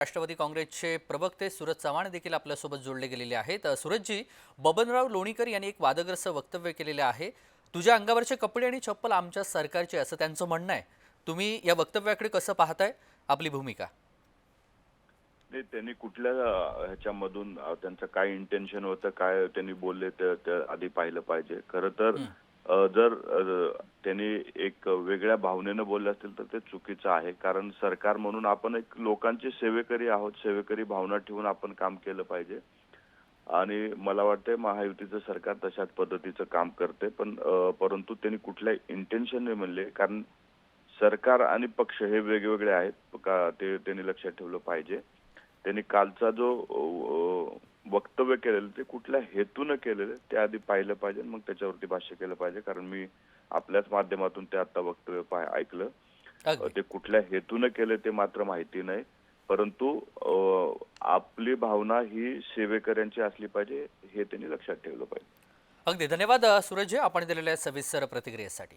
राष्ट्रवादी काँग्रेसचे प्रवक्ते सूरज चव्हाण देखील आपल्यासोबत जोडले गेलेले आहेत. सूरजजी बबनराव लोणीकर यांनी एक वादग्रस्त वक्तव्य केलेले आहे. तुझ्या अंगावरचे कपडे आणि चप्पल आमच्या सरकारचे असं त्यांचं म्हणणं आहे. तुम्ही या वक्तव्याकडे कसं पाहताय? आपली भूमिका. नाही त्यांनी कुठल्या ह्याच्यामधून त्यांचं काय इंटेन्शन होतं काय त्यांनी बोलले ते आधी पाहिलं पाहिजे. खरं तर जर त्यांनी एक वेगळ्या भावनेनं बोलले असतील तर ते चुकीचं आहे. कारण सरकार म्हणून आपण एक लोकांचे सेवेकरी आहोत सेवेकरी भावना ठेवून आपण काम केलं पाहिजे. आणि मला वाटतंय महायुतीचं सरकार तशाच पद्धतीचं काम करते. पण परंतु त्यांनी कुठल्या इंटेन्शनने म्हणले कारण सरकार आणि पक्ष हे वेगवेगळे आहेत. का ते त्यांनी लक्षात ठेवलं पाहिजे. त्यांनी कालचा जो वक्तव्य केलेलं ते कुठल्या हेतूनं केलेलं ते आधी पाहिलं पाहिजे मग त्याच्यावरती भाष्य केलं पाहिजे. कारण मी आपल्याच माध्यमातून ते आता वक्तव्य ऐकलं. ते कुठल्या हेतूनं केले ते मात्र माहिती नाही. परंतु आपली भावना ही सेवेकऱ्यांची असली पाहिजे हे त्यांनी लक्षात ठेवलं पाहिजे. अगदी. धन्यवाद अ, सूरजजी. आपण दिलेल्या सविस्तर प्रतिक्रियेसाठी.